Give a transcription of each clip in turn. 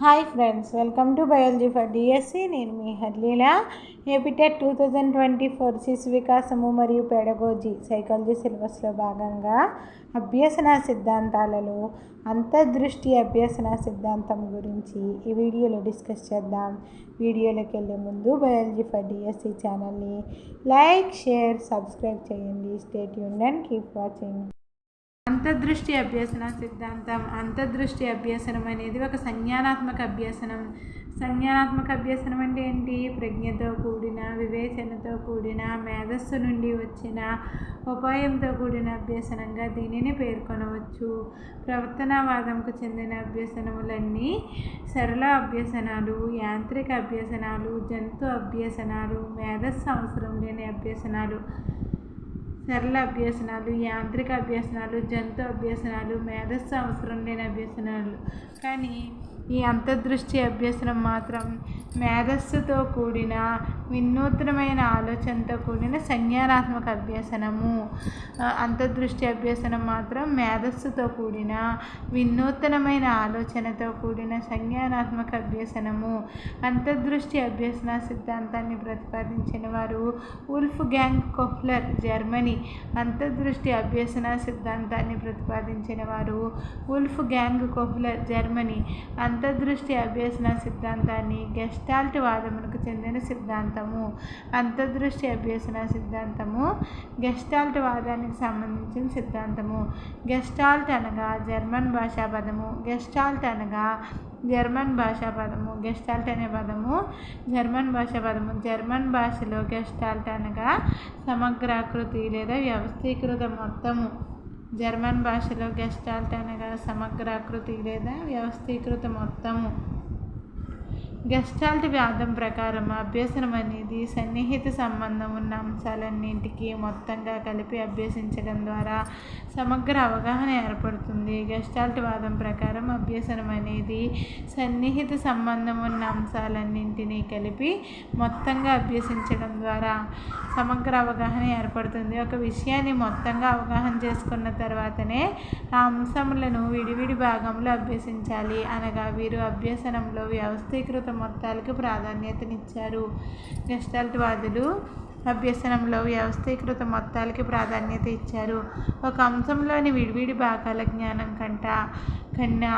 Hi friends welcome to biology for DSC నేను మీ హర్లీల. APTET two thousand twenty four శిశు వికాసము మరియు పెడగోజీ సైకాలజీ సిలబస్లో భాగంగా అభ్యసన సిద్ధాంతాలలో అంతర్దృష్టి అభ్యసన సిద్ధాంతం గురించి ఈ వీడియోలో డిస్కస్ చేద్దాం. వీడియోలోకి వెళ్ళే ముందు బయాలజీ ఫర్ డిఎస్సి ఛానల్ని లైక్ షేర్ సబ్స్క్రైబ్ చేయండి. స్టేట్ యూన్ అండ్ కీప్ వాచింగ్ అంతర్దృష్టి అభ్యసన సిద్ధాంతం. అంతర్దృష్టి అభ్యసనం అనేది ఒక సంజ్ఞానాత్మక అభ్యసనం. సంజ్ఞానాత్మక అభ్యసనం అంటే ఏంటి? ప్రజ్ఞతో కూడిన వివేచనతో కూడిన మేధస్సు నుండి వచ్చిన ఉపాయంతో కూడిన అభ్యసనంగా దీనిని పేర్కొనవచ్చు. ప్రవర్తనవాదంకు చెందిన అభ్యసనములన్నీ సరళ అభ్యసనాలు యాంత్రిక అభ్యసనాలు జంతు అభ్యసనాలు మేధస్సు అవసరం లేని అభ్యసనాలు. సరళ అభ్యసనాలు యాంత్రిక అభ్యసనాలు జంతు అభ్యసనాలు మేధస్సు అవసరం లేని అభ్యసనాలు. కానీ ఈ అంతర్దృష్టి అభ్యసనం మాత్రం మేధస్సుతో కూడిన వినూత్నమైన ఆలోచనతో కూడిన సంజ్ఞానాత్మక అభ్యసనము అంతర్దృష్టి అభ్యసనం మాత్రం మేధస్సుతో కూడిన వినూత్నమైన ఆలోచనతో కూడిన సంజ్ఞానాత్మక అభ్యసనము. అంతర్దృష్టి అభ్యసన సిద్ధాంతాన్ని ప్రతిపాదించిన వారు ఉల్ఫ్ గ్యాంగ్ కొహ్లర్ జర్మనీ. అంతర్దృష్టి అభ్యసన సిద్ధాంతాన్ని ప్రతిపాదించిన వారు ఉల్ఫ్ గ్యాంగ్ కొహ్లర్ జర్మనీ. అంతర్దృష్టి అభ్యసన సిద్ధాంతాన్ని గెస్టాల్ట్ వాదమునకు చెందిన సిద్ధాంతం. సిద్ధాంతము అంతర్దృష్టి అభ్యసన సిద్ధాంతము గెస్టాల్ట్ వాదానికి సంబంధించిన సిద్ధాంతము. గెస్టాల్ట్ అనగా జర్మన్ భాషా పదము గెస్టాల్ట్ అనగా జర్మన్ భాషా పదము గెస్టాల్ట్ అనే పదము జర్మన్ భాషా పదము. జర్మన్ భాషలో గెస్టాల్ట్ అనగా సమగ్రాకృతి లేదా వ్యవస్థీకృత మొత్తము. జర్మన్ భాషలో గెస్టాల్ట్ అనగా సమగ్రాకృతి లేదా వ్యవస్థీకృత మొత్తము. గెస్టాల్ట్ వ్యాధం ప్రకారం అభ్యసనం అనేది సన్నిహిత సంబంధం ఉన్న అంశాలన్నింటికి మొత్తంగా కలిపి అభ్యసించడం ద్వారా సమగ్ర అవగాహన ఏర్పడుతుంది. గెస్టాల్ట్ వాదం ప్రకారం అభ్యసనం అనేది సన్నిహిత సంబంధం ఉన్న అంశాలన్నింటినీ కలిపి మొత్తంగా అభ్యసించడం ద్వారా సమగ్ర అవగాహన ఏర్పడుతుంది. ఒక విషయాన్ని మొత్తంగా అవగాహన చేసుకున్న తర్వాతనే ఆ అంశములను విడివిడి భాగంలో అభ్యసించాలి అనగా వీరు అభ్యసనంలో వ్యవస్థీకృత మొత్తాలకు ప్రాధాన్యతనిచ్చారు. గెస్టాల్ట్ వాదులు అభ్యసనంలో వ్యవస్థీకృత మొత్తాలకి ప్రాధాన్యత ఇచ్చారు. ఒక అంశంలోని విడివిడి భాగాల జ్ఞానం కంట కన్నా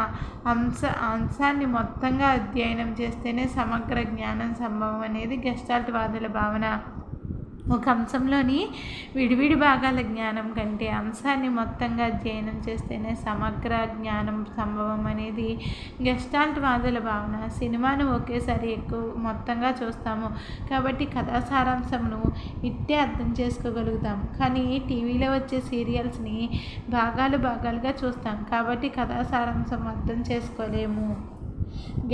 అంశ అంశాన్ని మొత్తంగా అధ్యయనం చేస్తేనే సమగ్ర జ్ఞానం సంభవం అనేది గెస్టాల్ట్ వాదుల భావన. ఒక అంశంలోని విడివిడి భాగాల జ్ఞానం కంటే అంశాన్ని మొత్తంగా అధ్యయనం చేస్తేనే సమగ్ర జ్ఞానం సంభవం అనేది గెస్టాల్ట్ వాదుల భావన. సినిమాను ఒకేసారి ఎక్కువ మొత్తంగా చూస్తాము కాబట్టి కథా సారాంశంను ఇట్టే అర్థం చేసుకోగలుగుతాం. కానీ టీవీలో వచ్చే సీరియల్స్ని భాగాలు భాగాలుగా చూస్తాం కాబట్టి కథా సారాంశం అర్థం చేసుకోలేము.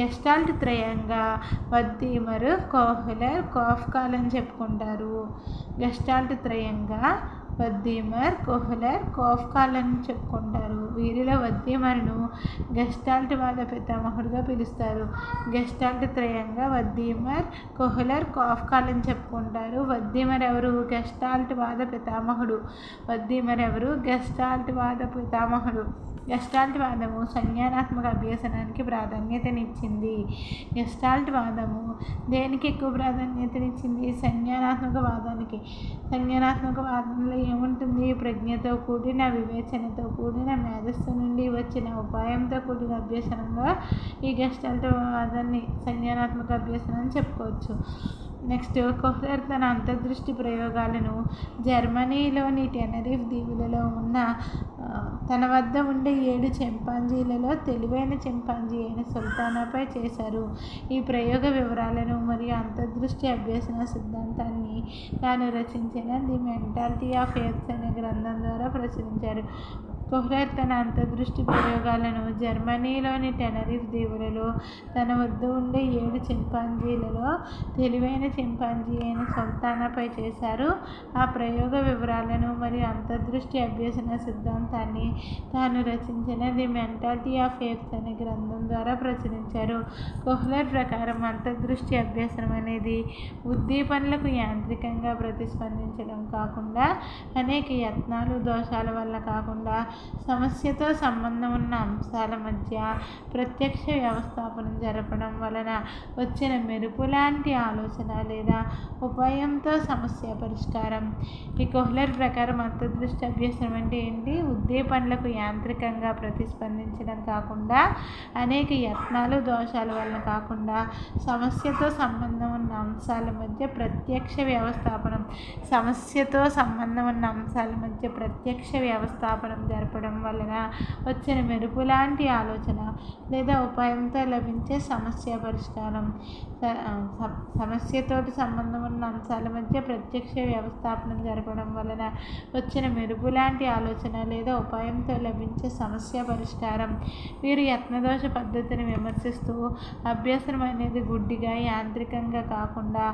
గెస్టాల్ట్ త్రయంగా వద్దీమర్ కోహ్లర్ కోఫ్కాల్ అని చెప్పుకుంటారు. గెస్టాల్ట్ త్రయంగా వద్దీమర్ కోహ్లర్ కోఫ్కాల్ అని చెప్పుకుంటారు. వీరిలో వద్దీమర్ను గెస్టాల్ట్ వాద పితామహుడుగా పిలుస్తారు. గెస్టాల్ట్ త్రయంగా వద్దీమర్ కోహ్లర్ కోఫ్కాల్ అని చెప్పుకుంటారు. వద్దీమర్ ఎవరు? గెస్టాల్ట్ వాద పితామహుడు. వద్దీమర్ ఎవరు? గెస్టాల్ట్ వాద పితామహుడు. గెస్టాల్ట్ వాదము సంజ్ఞానాత్మక అభ్యసనానికి ప్రాధాన్యతనిచ్చింది గెస్టాల్ట్ వాదము దేనికి ఎక్కువ ప్రాధాన్యతనిచ్చింది? సంజ్ఞానాత్మక వాదానికి. సంజ్ఞానాత్మక వాదంలో ఏముంటుంది? ప్రజ్ఞతో కూడిన వివేచనతో కూడిన మేధస్సు నుండి వచ్చిన ఉపాయంతో కూడిన అభ్యసనంగా ఈ గెస్టాల్ట్ వాదాన్ని సంజ్ఞానాత్మక అభ్యసనం అని చెప్పుకోవచ్చు. నెక్స్ట్ కొహ్లర్ తన అంతర్దృష్టి ప్రయోగాలను జర్మనీలోని టెనరిఫ్ దీవులలో ఉన్న తన వద్ద ఉండే ఏడు చింపాంజీలలో తెలివైన చింపాంజీ అయిన సుల్తానాపై చేశారు. ఈ ప్రయోగ వివరాలను మరియు అంతర్దృష్టి అభ్యసన సిద్ధాంతాన్ని తాను రచించిన ది మెంటాలిటీ ఆఫ్ ఎయిడ్స్ అనే గ్రంథం ద్వారా ప్రచురించారు. కొహ్లర్ తన అంతర్దృష్టి ప్రయోగాలను జర్మనీలోని టెనరిఫ్ దీవులలో తన వద్ద ఉండే ఏడు చింపాంజీలలో తెలివైన చింపాంజీ అయిన సుల్తానాపై చేశారు ఆ ప్రయోగ వివరాలను. మరియు అంతర్దృష్టి అభ్యసన సిద్ధాంతాన్ని తాను రచించిన ది మెంటాలిటీ ఆఫ్ ఎయిడ్స్ అనే గ్రంథం ద్వారా ప్రచురించారు. కొహ్లర్ ప్రకారం అంతర్దృష్టి అభ్యసనం అనేది ఉద్దీపనలకు యాంత్రికంగా ప్రతిస్పందించడం కాకుండా అనేక యత్నాలు దోషాల వల్ల కాకుండా సమస్యతో సంబంధం ఉన్న అంశాల మధ్య ప్రత్యక్ష వ్యవస్థాపనం జరపడం వలన వచ్చిన మెరుపు లాంటి ఆలోచన లేదా ఉపాయంతో సమస్య పరిష్కారం. ఈ కోహ్లర్ ప్రకారం అంతర్దృష్టి అభ్యాసం అంటే ఏంటి? ఉద్దీపనలకు యాంత్రికంగా ప్రతిస్పందించడం కాకుండా అనేక యత్నాలు దోషాల వలన కాకుండా సమస్యతో సంబంధం ఉన్న అంశాల మధ్య ప్రత్యక్ష వ్యవస్థాపనం సమస్యతో సంబంధం ఉన్న అంశాల మధ్య ప్రత్యక్ష వ్యవస్థాపనం జరపడం వలన వచ్చిన మెరుపు లాంటి ఆలోచన లేదా ఉపాయంతో లభించే సమస్య పరిష్కారం. సమస్యతోటి సంబంధం ఉన్న అంశాల మధ్య ప్రత్యక్ష వ్యవస్థాపనం జరపడం వలన వచ్చిన మెరుపు లాంటి ఆలోచన లేదా ఉపాయంతో లభించే సమస్య పరిష్కారం. వీరు యత్నదోష పద్ధతిని విమర్శిస్తూ అభ్యసనం అనేది గుడ్డిగా యాంత్రికంగా కాకుండా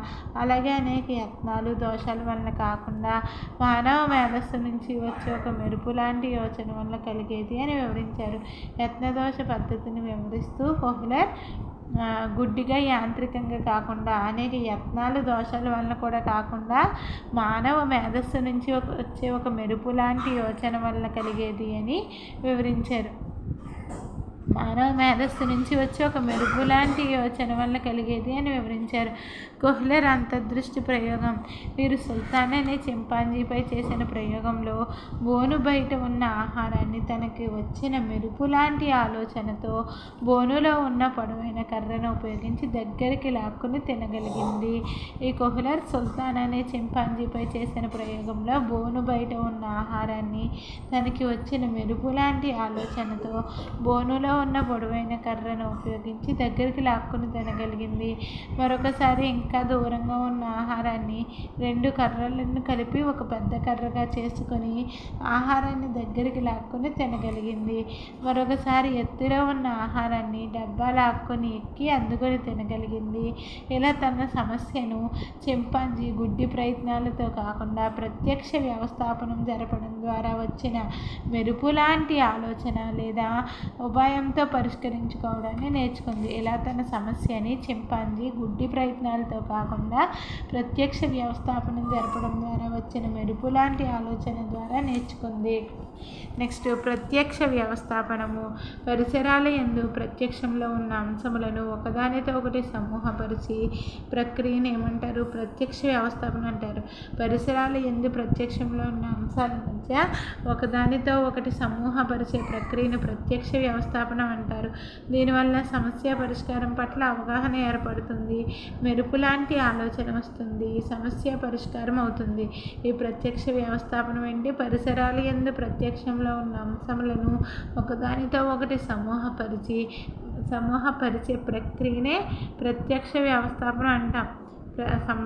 అలాగే అనేక యత్నాలు దోషాల వలన కాకుండా మానవ మేధస్సు నుంచి వచ్చే ఒక మెరుపు లాంటి యోచన వల్ల కలిగేది అని వివరించారు. యత్నదోష పద్ధతిని వివరిస్తూ కోహ్లర్ గుడ్డిగా యాంత్రికంగా కాకుండా అనేక యత్నాలు దోషాల వలన కూడా కాకుండా మానవ మేధస్సు నుంచి ఒక వచ్చే ఒక మెరుపు లాంటి యోచన వల్ల కలిగేది అని వివరించారు. మానవ మేధస్సు నుంచి వచ్చే ఒక మెరుపు లాంటి యోచన వల్ల కలిగేది అని వివరించారు. కోహ్లర్ అంతర్దృష్టి ప్రయోగం. వీరు సుల్తాన్ అనే చింపాంజీపై చేసిన ప్రయోగంలో బోను బయట ఉన్న ఆహారాన్ని తనకి వచ్చిన మెరుపు లాంటి ఆలోచనతో బోనులో ఉన్న పొడవైన కర్రను ఉపయోగించి దగ్గరికి లాక్కుని తినగలిగింది. ఈ కోహ్లర్ సుల్తాన్ అనే చింపాంజీపై చేసిన ప్రయోగంలో బోను బయట ఉన్న ఆహారాన్ని తనకి వచ్చిన మెరుపు లాంటి ఆలోచనతో బోనులో ఉన్న పొడవైన కర్రను ఉపయోగించి దగ్గరికి లాక్కుని తినగలిగింది. మరొకసారి ఇంకా దూరంగా ఉన్న ఆహారాన్ని రెండు కర్రలను కలిపి ఒక పెద్ద కర్రగా చేసుకొని ఆహారాన్ని దగ్గరికి లాక్కుని తినగలిగింది. మరొకసారి ఎత్తులో ఉన్న ఆహారాన్ని డబ్బా లాక్కొని ఎక్కి అందుకొని తినగలిగింది. ఇలా తన సమస్యను చింపాంజీ గుడ్డి ప్రయత్నాలతో కాకుండా ప్రత్యక్ష వ్యవస్థాపనం జరపడం ద్వారా వచ్చిన మెరుపు లాంటి ఆలోచన లేదా ఉపాయంతో పరిష్కరించుకోవడాన్ని నేర్చుకుంది. ఇలా తన సమస్యని చింపాంజీ గుడ్డి ప్రయత్నాలతో కాకుండా ప్రత్యక్ష వ్యవస్థాపనం జరపడం ద్వారా వచ్చిన మెరుపు లాంటి ఆలోచన ద్వారా నేర్చుకుంది. నెక్స్ట్ ప్రత్యక్ష వ్యవస్థాపనము. పరిసరాల ఎందు ప్రత్యక్షంలో ఉన్న అంశములను ఒకదానితో ఒకటి సమూహపరిచి ప్రక్రియను ఏమంటారు? ప్రత్యక్ష వ్యవస్థాపన అంటారు. పరిసరాల ఎందు ప్రత్యక్షంలో ఉన్న అంశాల మధ్య ఒకదానితో ఒకటి సమూహపరిచే ప్రక్రియను ప్రత్యక్ష వ్యవస్థాపన అంటారు. దీనివల్ల సమస్య పరిష్కారం పట్ల అవగాహన ఏర్పడుతుంది. మెరుపు లాంటి ఆలోచన వస్తుంది. సమస్య పరిష్కారం అవుతుంది. ఈ ప్రత్యక్ష వ్యవస్థాపనం ఏంటి? పరిసరాలు ఎందు ప్రత్యక్షంలో ఉన్న అంశములను ఒకదానితో ఒకటి సమూహపరిచి సమూహపరిచే ప్రక్రియనే ప్రత్యక్ష వ్యవస్థాపన అంటాం.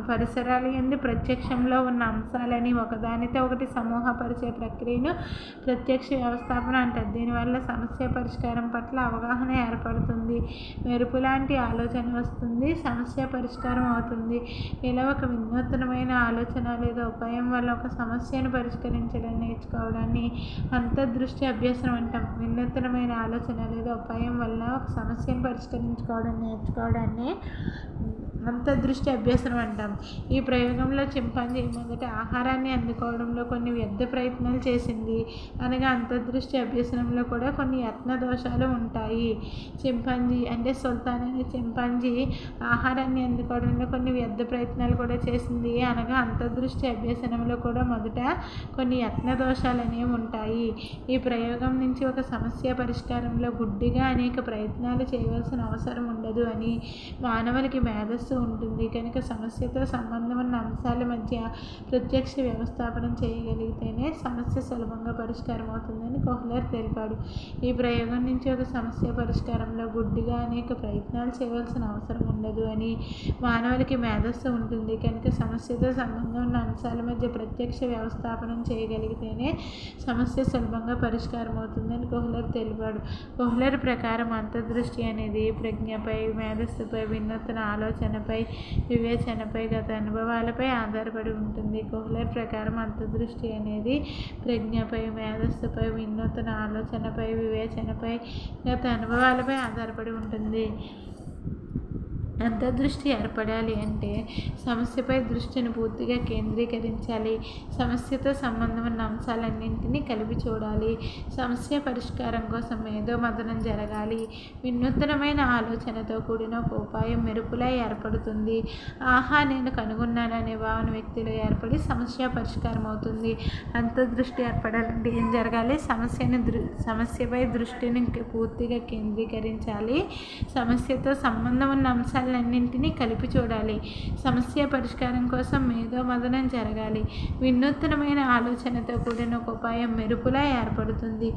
పరిసరాలు ఎందు ప్రత్యక్షంలో ఉన్న అంశాలని ఒకదానితో ఒకటి సమూహపరిచే ప్రక్రియను ప్రత్యక్ష వ్యవస్థాపన అంటారు. దీనివల్ల సమస్య పరిష్కారం పట్ల అవగాహన ఏర్పడుతుంది. మెరుపు లాంటి ఆలోచన వస్తుంది సమస్య పరిష్కారం అవుతుంది. ఇలా ఒక వినూత్నమైన ఆలోచన లేదా ఉపాయం వల్ల ఒక సమస్యను పరిష్కరించడం నేర్చుకోవడాన్ని అంతర్దృష్టి అభ్యాసం అంటాం. వినూత్నమైన ఆలోచన లేదా ఉపాయం వల్ల ఒక సమస్యను పరిష్కరించుకోవడం నేర్చుకోవడాన్ని అంతర్దృష్టి అభ్యాసం అంటాం ఈ ప్రయోగంలో చింపాంజీ మొదట ఆహారాన్ని అందుకోవడంలో కొన్ని వ్యర్థ ప్రయత్నాలు చేసింది. అనగా అంతర్దృష్టి అభ్యసనంలో కూడా కొన్ని యత్న దోషాలు ఉంటాయి. చింపాంజీ అంటే సుల్తాన్ అనే చింపాంజీ ఆహారాన్ని అందుకోవడంలో కొన్ని వ్యర్థ ప్రయత్నాలు కూడా చేసింది. అనగా అంతర్దృష్టి అభ్యసనంలో కూడా మొదట కొన్ని యత్న దోషాలు అనేవి ఉంటాయి. ఈ ప్రయోగం నుంచి ఒక సమస్య పరిష్కారంలో గుడ్డిగా అనేక ప్రయత్నాలు చేయవలసిన అవసరం ఉండదు అని మానవులకి మేధస్సు ఉంటుంది. కనుక సమస్యతో సంబంధం ఉన్న అంశాల మధ్య ప్రత్యక్ష వ్యవస్థాపనం చేయగలిగితేనే సమస్య సులభంగా పరిష్కారం అవుతుందని కోహ్లర్ తెలిపాడు. ఈ ప్రయోగం నుంచి ఒక సమస్య పరిష్కారంలో గుడ్డిగా అనేక ప్రయత్నాలు చేయవలసిన అవసరం ఉండదు అని మానవులకి మేధస్సు ఉంటుంది. కనుక సమస్యతో సంబంధం ఉన్న అంశాల మధ్య ప్రత్యక్ష వ్యవస్థాపనం చేయగలిగితేనే సమస్య సులభంగా పరిష్కారం అవుతుందని కోహ్లర్ తెలిపాడు. కోహ్లర్ ప్రకారం అంతర్దృష్టి అనేది ప్రజ్ఞపై మేధస్సుపై వినూత్న ఆలోచనపై చనిపోయి గత అనుభవాలపై ఆధారపడి ఉంటుంది. కోహ్లర్ ప్రకారం అంతర్దృష్టి అనేది ప్రజ్ఞపై మేధస్సుపై వినూత్న ఆలోచనపై వివేచనపై గత అనుభవాలపై ఆధారపడి ఉంటుంది. అంతర్దృష్టి ఏర్పడాలి అంటే సమస్యపై దృష్టిని పూర్తిగా కేంద్రీకరించాలి. సమస్యతో సంబంధం ఉన్న అంశాలన్నింటినీ కలిపి చూడాలి. సమస్య పరిష్కారం కోసం ఏదో మదనం జరగాలి. వినూత్నమైన ఆలోచనతో కూడిన ఒక ఉపాయం మెరుపులా ఏర్పడుతుంది. ఆహా నేను కనుగొన్నాననే భావన వ్యక్తిలో ఏర్పడి సమస్య పరిష్కారం అవుతుంది. అంతర్దృష్టి ఏర్పడాలంటే ఏం జరగాలి? సమస్యని దృ సమస్యపై దృష్టిని పూర్తిగా కేంద్రీకరించాలి. సమస్యతో సంబంధం ఉన్న అంశాలు అంశాలన్నింటినీ కలిపి చూడాలి. సమస్య పరిష్కారం కోసం మేధో మదనం జరగాలి. వినూత్నమైన ఆలోచనతో కూడిన ఒక ఉపాయం మెరుపులా ఏర్పడుతుంది.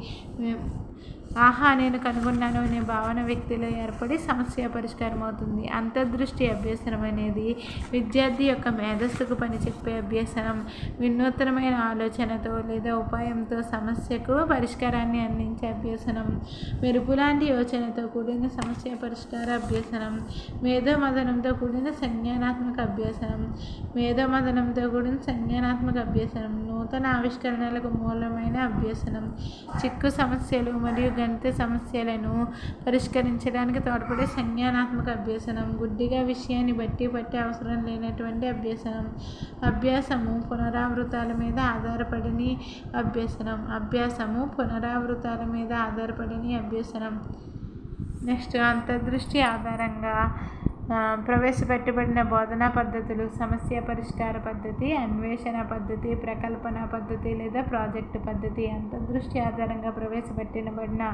ఆహా నేను కనుగొన్నాను. అనే భావన వ్యక్తిలో ఏర్పడి సమస్య పరిష్కారం అవుతుంది అంతర్దృష్టి అభ్యసనం అనేది విద్యార్థి యొక్క మేధస్సుకు పని చెప్పే అభ్యసనం. వినూత్నమైన ఆలోచనతో లేదా ఉపాయంతో సమస్యకు పరిష్కారాన్ని అందించే అభ్యసనం. మెరుపులాంటి యోచనతో కూడిన సమస్య పరిష్కార అభ్యసనం. మేధోమదనంతో కూడిన సంజ్ఞానాత్మక అభ్యసనం. మేధోమదనంతో కూడిన సంజ్ఞానాత్మక అభ్యసనం. నూతన ఆవిష్కరణలకు మూలమైన అభ్యసనం. చిక్కు సమస్యలు మరియు గణిత సమస్యలను పరిష్కరించడానికి తోడ్పడే సంజ్ఞానాత్మక అభ్యసనం గుడ్డిగా విషయాన్ని బట్టి పట్టే అవసరం లేనటువంటి అభ్యసనం. అభ్యాసము పునరావృతాల మీద ఆధారపడని అభ్యసనం. అభ్యాసము పునరావృతాల మీద ఆధారపడని అభ్యసనం. నెక్స్ట్ అంతర్దృష్టి ఆధారంగా ప్రవేశపెట్టబడిన బోధనా పద్ధతులు సమస్య పరిష్కార పద్ధతి అన్వేషణ పద్ధతి ప్రకల్పన పద్ధతి లేదా ప్రాజెక్టు పద్ధతి అంతర్దృష్టి ఆధారంగా ప్రవేశపెట్టబడిన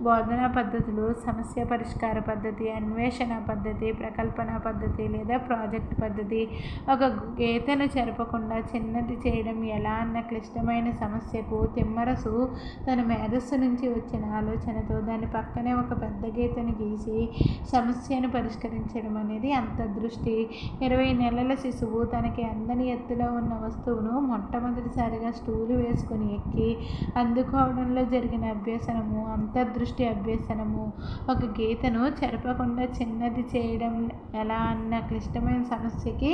బోధనా పద్ధతులు సమస్య పరిష్కార పద్ధతి అన్వేషణ పద్ధతి ప్రకల్పన పద్ధతి లేదా ప్రాజెక్ట్ పద్ధతి. ఒక గీతను చెరపకుండా చిన్నది చేయడం ఎలా అన్న క్లిష్టమైన సమస్యకు తిమ్మరసు తన మేధస్సు నుంచి వచ్చిన ఆలోచనతో దాని పక్కనే ఒక పెద్ద గీతను గీసి సమస్యను పరిష్కరించడం చేయడం అనేది అంతర్దృష్టి ఇరవై నెలల శిశువు తనకి అందని ఎత్తులో ఉన్న వస్తువును మొట్టమొదటిసారిగా స్టూలు వేసుకుని ఎక్కి అందుకోవడంలో జరిగిన అభ్యసనము అంతర్దృష్టి అభ్యసనము ఒక గీతను చెరపకుండా చిన్నది చేయడం ఎలా అన్న క్లిష్టమైన సమస్యకి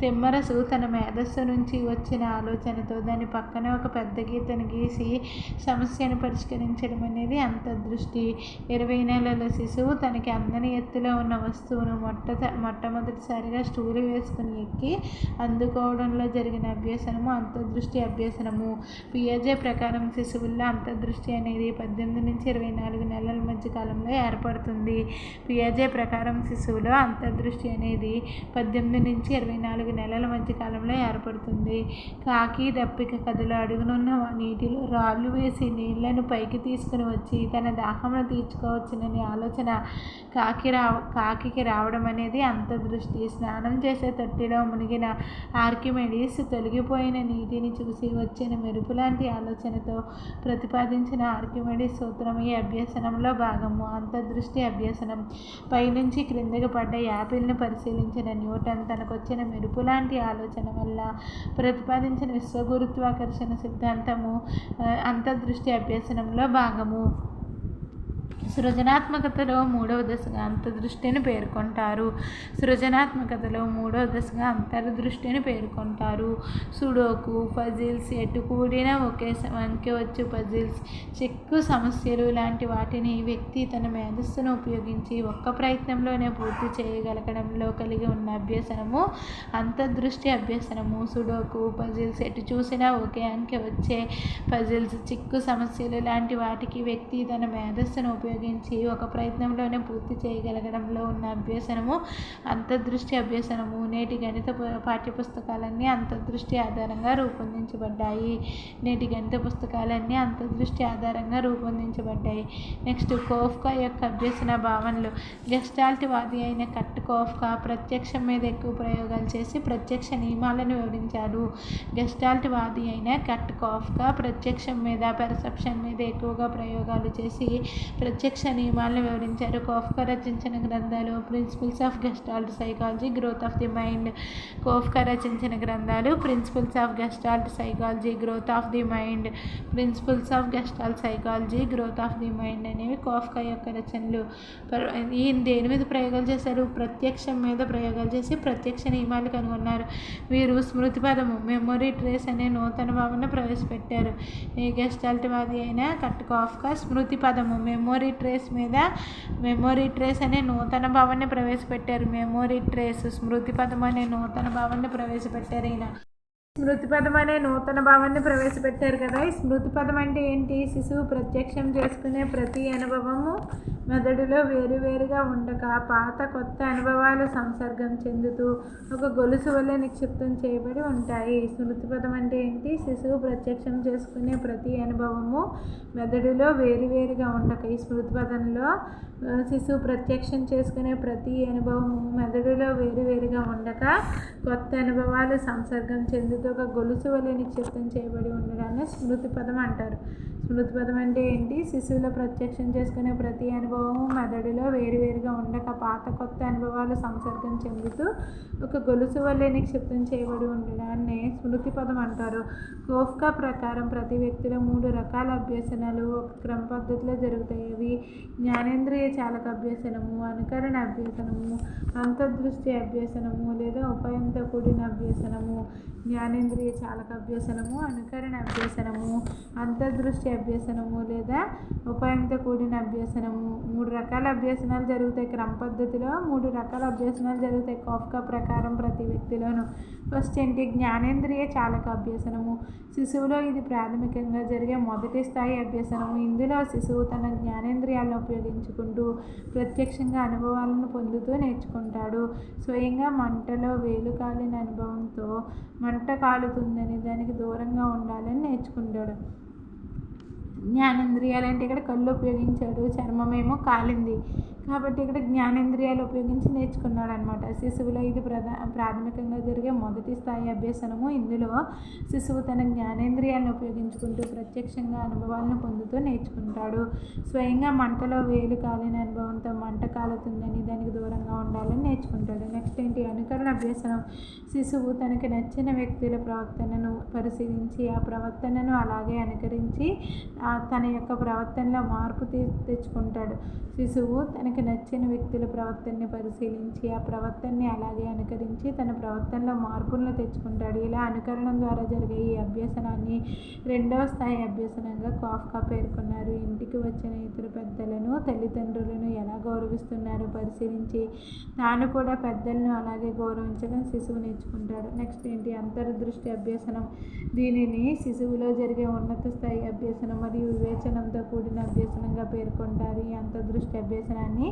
తిమ్మరసు తన మేధస్సు నుంచి వచ్చిన ఆలోచనతో దాని పక్కన ఒక పెద్ద గీతను గీసి సమస్యను పరిష్కరించడం అనేది అంతర్దృష్టి. ఇరవై నెలల శిశువు తనకి అందని ఎత్తులో ఉన్న వస్తువును మొట్ట మొట్టమొదటిసారిగా స్టూలు వేసుకుని ఎక్కి అందుకోవడంలో జరిగిన అభ్యసనము అంతర్దృష్టి అభ్యసనము. పియాజే ప్రకారం శిశువుల్లో అంతర్దృష్టి అనేది పద్దెనిమిది నుంచి ఇరవై నాలుగు నెలల మధ్య కాలంలో ఏర్పడుతుంది. పియాజే ప్రకారం శిశువులో అంతర్దృష్టి అనేది పద్దెనిమిది నుంచి ఇరవై నాలుగు నెలల మధ్య కాలంలో ఏర్పడుతుంది. కాకి దప్పిక కథలు అడుగునున్న నీటిలో రాళ్ళు వేసి నీళ్ళను పైకి తీసుకుని వచ్చి తన దాహమును తీర్చుకోవచ్చునని ఆలోచన కాకి రావ కాకి రావడం అనేది అంతర్దృష్టి స్నానం చేసే తొట్టిలో మునిగిన ఆర్కిమెడీస్ తొలగిపోయిన నీటిని చూసి వచ్చిన మెరుపు లాంటి ఆలోచనతో ప్రతిపాదించిన ఆర్కిమెడీస్ సూత్రం ఈ అభ్యసనంలో భాగము. అంతర్దృష్టి అభ్యసనం. పైనుంచి క్రిందకి పడ్డ యాపిల్ను పరిశీలించిన న్యూటన్ తనకొచ్చిన మెరుపు లాంటి ఆలోచన వల్ల ప్రతిపాదించిన విశ్వగురుత్వాకర్షణ సిద్ధాంతము అంతర్దృష్టి అభ్యసనంలో భాగము. సృజనాత్మకతలో మూడవ దశగా అంతర్దృష్టిని పేర్కొంటారు. సృజనాత్మకతలో మూడవ దశగా అంతర్దృష్టిని పేర్కొంటారు. సుడోకు పజిల్స్ ఎటు కూడిన ఒకే వంకె వచ్చు పజిల్స్ చెక్కు సమస్యలు లాంటి వాటిని వ్యక్తి తన మేధస్సును ఉపయోగించి ఒక్క ప్రయత్నంలోనే పూర్తి చేయగలగడంలో కలిగి ఉన్న అభ్యసనము అంతర్దృష్టి అభ్యసనము. సుడోకు పజిల్స్ ఎటు చూసినా ఒకే అంకె వచ్చే పజిల్స్ చిక్కు సమస్యలు లాంటి వాటికి వ్యక్తి తన మేధస్సును ఉపయోగించి ఒక ప్రయత్నంలోనే పూర్తి చేయగలగడంలో ఉన్న అభ్యసనము అంతర్దృష్టి అభ్యసనము నేటి గణిత పాఠ్యపుస్తకాలన్నీ అంతర్దృష్టి ఆధారంగా రూపొందించబడ్డాయి. నేటి గణిత పుస్తకాలన్నీ అంతర్దృష్టి ఆధారంగా రూపొందించబడ్డాయి. నెక్స్ట్ కోఫ్కా యొక్క అభ్యసన భావనలు. గెస్టాల్ట్ వాది అయిన కట్ కోఫ్కా ప్రత్యక్షం మీద ఎక్కువ ప్రయోగాలు చేసి ప్రత్యక్ష నియమాలను వివరించాడు. గెస్టాల్ట్ వాది అయిన కట్ కోఫ్కా ప్రత్యక్షం మీద పెర్సెప్షన్ మీద ఎక్కువగా ప్రయోగాలు చేసి ప్రత్యక్ష నియమాలను వివరించారు. కోఫ్కా రచించిన గ్రంథాలు principles of gestalt psychology growth of the mind Koffka రచించిన గ్రంథాలు principles of gestalt psychology growth of the mind principles of gestalt psychology growth of the mind అనేవి కోఫ్కా యొక్క రచనలు. ఈయన దేని మీద ప్రయోగాలు చేశారు? ప్రత్యక్షం మీద ప్రయోగాలు చేసి ప్రత్యక్ష నియమాలు కనుగొన్నారు. వీరు స్మృతి పదము మెమొరీ ట్రేస్ అనే నూతన భావన ప్రవేశపెట్టారు. ఈ గెస్టాల్ట్ వాది అయిన కట్ కోఫ్కా స్మృతి పదము మెమొరీ ట్రేస్ మీద. మెమోరీ ట్రేస్ అనే నూతన భావాన్ని ప్రవేశపెట్టారు. మెమోరీ ట్రేస్ స్మృతి పదం అనే నూతన భావాన్ని ప్రవేశపెట్టారు ఈయన. స్మృతి పదం అనే నూతన భావాన్ని ప్రవేశపెట్టారు కదా. ఈ స్మృతి పదం అంటే ఏంటి? శిశువు ప్రత్యక్షం చేసుకునే ప్రతి అనుభవము మెదడులో వేరువేరుగా ఉండక పాత కొత్త అనుభవాలు సంసర్గం చెందుతూ ఒక గొలుసు వల్ల నిక్షిప్తం చేయబడి ఉంటాయి. స్మృతి పదం అంటే ఏంటి? శిశువు ప్రత్యక్షం చేసుకునే ప్రతి అనుభవము మెదడులో వేరువేరుగా ఉండక. ఈ స్మృతి పదంలో శిశువు ప్రత్యక్షం చేసుకునే ప్రతి అనుభవము మెదడులో వేరువేరుగా ఉండక కొత్త అనుభవాలు సంసర్గం చెందుతూ ఒక గొలుసు వలె నిక్షిప్తం చేయబడి ఉండడాన్ని స్మృతి పదం అంటారు. స్మృతి పదం అంటే ఏంటి? శిశువులో ప్రత్యక్షం చేసుకునే ప్రతి అనుభవము మెదడులో వేరువేరుగా ఉండక పాత కొత్త అనుభవాలు సంసర్గం చెందుతూ ఒక గొలుసు వల్లే నిక్షిప్తం చేయబడి ఉండడాన్ని స్మృతి పదం అంటారు. కోఫ్కా ప్రకారం ప్రతి వ్యక్తిలో మూడు రకాల అభ్యసనాలు ఒక క్రమ పద్ధతిలో జరుగుతాయి. అవి జ్ఞానేంద్రియ చాలక అభ్యసనము అనుకరణ అభ్యసనము అంతర్దృష్టి అభ్యసనము లేదా ఉపాయంతో కూడిన అభ్యసనము. జ్ఞానేంద్రియ చాలక అభ్యసనము అనుకరణ అభ్యసనము అంతర్దృష్టి అభ్యసనము లేదా ఉపాయంతో కూడిన అభ్యసనము. మూడు రకాల అభ్యసనాలు జరుగుతాయి. క్రమ పద్ధతిలో మూడు రకాల అభ్యసనాలు జరుగుతాయి. కాఫ్కా ప్రకారం ప్రతి వ్యక్తిలోనూ. ఫస్ట్ ఏంటి? జ్ఞానేంద్రియ చాలక అభ్యసనము. శిశువులో ఇది ప్రాథమికంగా జరిగే మొదటి స్థాయి అభ్యసనము. ఇందులో శిశువు తన జ్ఞానేంద్రియాలను ఉపయోగించుకుంటూ ప్రత్యక్షంగా అనుభవాలను పొందుతూ నేర్చుకుంటాడు. స్వయంగా మంటలో వేలు కాలిన అనుభవంతో మంట కాలుతుందని దానికి దూరంగా ఉండాలని నేర్చుకుంటాడు. జ్ఞానేంద్రియాలు అంటే ఇక్కడ కళ్ళు ఉపయోగించాడు చర్మమేమో కాలింది. కాబట్టి ఇక్కడ జ్ఞానేంద్రియాలు ఉపయోగించి నేర్చుకున్నాడు అనమాట శిశువులో ఇది ప్రధా ప్రాథమికంగా జరిగే మొదటి స్థాయి అభ్యసనము ఇందులో శిశువు తన జ్ఞానేంద్రియాలను ఉపయోగించుకుంటూ ప్రత్యక్షంగా అనుభవాలను పొందుతూ నేర్చుకుంటాడు. స్వయంగా మంటలో వేలు కాలిన అనుభవంతో మంట కాలుతుందని దానికి దూరంగా ఉండాలని నేర్చుకుంటాడు. నెక్స్ట్ ఏంటి? అనుకరణ అభ్యసనం శిశువు తనకి నచ్చిన వ్యక్తుల ప్రవర్తనను పరిశీలించి ఆ ప్రవర్తనను అలాగే అనుకరించి ఆ తన యొక్క ప్రవర్తనలో మార్పు తెచ్చుకుంటాడు. శిశువు తనకి నచ్చిన వ్యక్తుల ప్రవర్తనని పరిశీలించి ఆ ప్రవర్తనని అలాగే అనుకరించి తన ప్రవర్తనలో మార్పులను తెచ్చుకుంటాడు. ఇలా అనుకరణం ద్వారా జరిగే ఈ అభ్యసనాన్ని రెండవ స్థాయి అభ్యసనంగా కాఫ్కా పేర్కొన్నారు. ఇంటికి వచ్చిన ఇతర పెద్దలను తల్లిదండ్రులను ఎలా గౌరవిస్తున్నారో పరిశీలించి తాను కూడా పెద్దలను అలాగే గౌరవించడం శిశువు నేర్చుకుంటాడు. నెక్స్ట్ ఏంటి? అంతర్దృష్టి అభ్యసనం. దీనిని శిశువులో జరిగే ఉన్నత స్థాయి అభ్యసనం మరియు వివేచనంతో కూడిన అభ్యసనంగా పేర్కొంటారు. ఈ అంతర్దృష్టి అభ్యసనాన్ని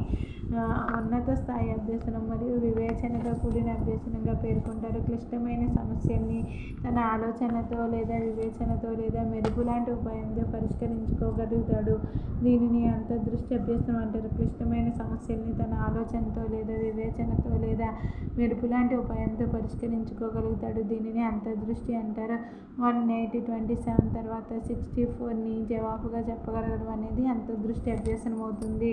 ఉన్నత స్థాయి అభ్యసనం మరియు వివేచనగా కూడిన అభ్యసనంగా పేర్కొంటారు. క్లిష్టమైన సమస్యల్ని తన ఆలోచనతో లేదా వివేచనతో లేదా మెరుపు లాంటి ఉపాయంతో పరిష్కరించుకోగలుగుతాడు. దీనిని అంతర్దృష్టి అభ్యసనం అంటారు. క్లిష్టమైన సమస్యల్ని తన ఆలోచనతో లేదా వివేచనతో లేదా మెరుపు లాంటి ఉపాయంతో పరిష్కరించుకోగలుగుతాడు. దీనిని అంతర్దృష్టి అంటారు. వన్ ఎయిటీ ట్వంటీ సెవెన్ తర్వాత సిక్స్టీ ఫోర్ని జవాబుగా చెప్పగలగడం అనేది అంతర్దృష్టి అభ్యసనం అవుతుంది.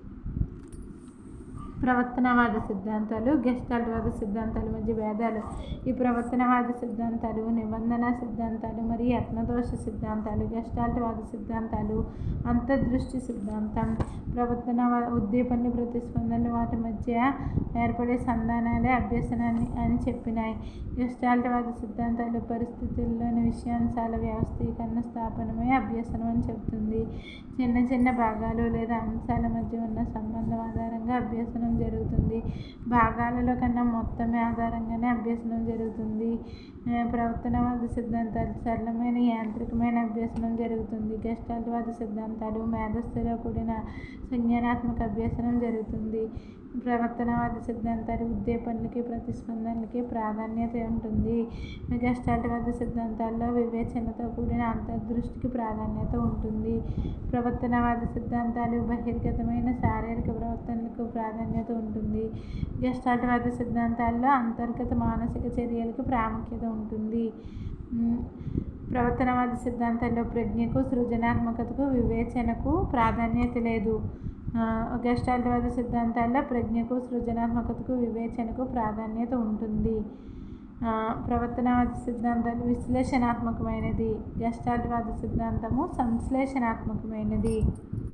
ప్రవర్తనవాద సిద్ధాంతాలు గెస్టాల్ట్వాద సిద్ధాంతాల మధ్య భేదాలు. ఈ ప్రవర్తనవాద సిద్ధాంతాలు నిబంధన సిద్ధాంతాలు మరియు యత్నదోష సిద్ధాంతాలు గెస్టాల్ట్వాద సిద్ధాంతాలు అంతర్దృష్టి సిద్ధాంతం ప్రవర్తన ఉద్దీపన ప్రతిస్పందనలు వాటి మధ్య ఏర్పడే సంధానాలే అభ్యసనాన్ని అని చెప్పినాయి. గెస్టాల్ట్వాద సిద్ధాంతాలు పరిస్థితుల్లోని విషయాంశాల వ్యవస్థీకరణ స్థాపనమే అభ్యసనం అని చెబుతుంది చిన్న చిన్న భాగాలు లేదా అంశాల మధ్య ఉన్న సంబంధం ఆధారంగా అభ్యసనం జరుగుతుంది. భాగాలలో కన్నా మొత్తమే ఆధారంగానే అభ్యసనం జరుగుతుంది. ప్రవర్తనవాద సిద్ధాంతాలు సరళమైన యాంత్రికమైన అభ్యసనం జరుగుతుంది. గెస్టాల్ట్వాద సిద్ధాంతాలు మేధస్సులో కూడిన సంజ్ఞానాత్మక అభ్యసనం జరుగుతుంది. ప్రవర్తనవాద సిద్ధాంతాలు ఉద్దీపనలకి ప్రతిస్పందనలకి ప్రాధాన్యత ఉంటుంది. గెస్టాల్ట్వాద సిద్ధాంతాల్లో వివేచనతో కూడిన అంతర్దృష్టికి ప్రాధాన్యత ఉంటుంది. ప్రవర్తనవాద సిద్ధాంతాలు బహిర్గతమైన శారీరక ప్రవర్తనలకు ప్రాధాన్యత ఉంటుంది. గెస్టాల్ట్వాద సిద్ధాంతాల్లో అంతర్గత మానసిక చర్యలకు ప్రాముఖ్యత ఉంటుంది. ప్రవర్తనవాద సిద్ధాంతాల్లో ప్రజ్ఞకు సృజనాత్మకతకు వివేచనకు ప్రాధాన్యత లేదు. గెస్టాల్ట్వాద సిద్ధాంతాల్లో ప్రజ్ఞకు సృజనాత్మకతకు వివేచనకు ప్రాధాన్యత ఉంటుంది. ప్రవర్తనవాద సిద్ధాంతాలు విశ్లేషణాత్మకమైనది. గెస్టాల్ట్వాద సిద్ధాంతము సంశ్లేషణాత్మకమైనది.